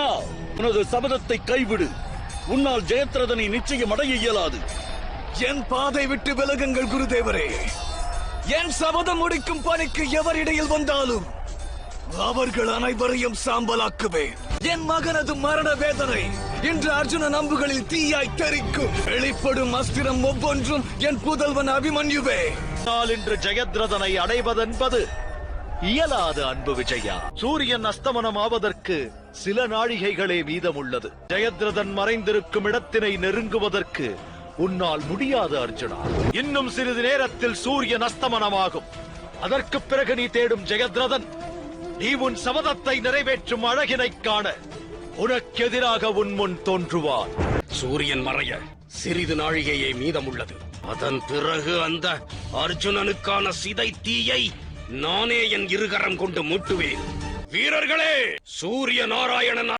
அர்ஜுனா உனது சபதத்தை கைவிடு. உன்னால் ஜெயத்ரதனை நிச்சயம் அடைய இயலாது. என் பாதை விட்டு விலகுங்கள் குருதேவரே. என் சபதம் முடிக்கும் பணிக்கு எவர் இடையில் வந்தாலும் அவர்கள் அனைவரையும் சாம்பலாக்குவேன். என் மகனது மரண வேதனை. இன்று அர்ஜுன நம்புகளில் தீயாய் தெரிக்கும் வெளிப்படும் அஸ்திரம் ஒவ்வொன்றும் என் புதல்வன் அபிமன்யுவே. ஆனால் இன்று ஜெயத்ரதனை அடைவதென்பது இயலாது அன்பு விஜயா. சூரியன் அஸ்தமனம் ஆவதற்கு சில நாழிகைகளே மீதமுள்ளது. ஜெயத்ரதன் மறைந்திருக்கும் இடத்தினை நெருங்குவதற்கு உன்னால் முடியாது அர்ஜுனா. இன்னும் சிறிது நேரத்தில் சூரியன் அஸ்தமனமாகும். அதற்கு பிறகு நீ தேடும் ஜெயத்ரதன் நீ உன் சபதத்தை நிறைவேற்றும் அழகினைக் காண உனக்கு எதிராக உன் முன் தோன்றுவான். சூரியன் மறைய சிறிது நாழிகையே மீதமுள்ளது. அதன் பிறகு அந்த அர்ஜுனனுக்கான சிதை தீயை நானே என் இருகரம் கொண்டு மூட்டுவேன். வீரர்களே சூரிய நாராயணன்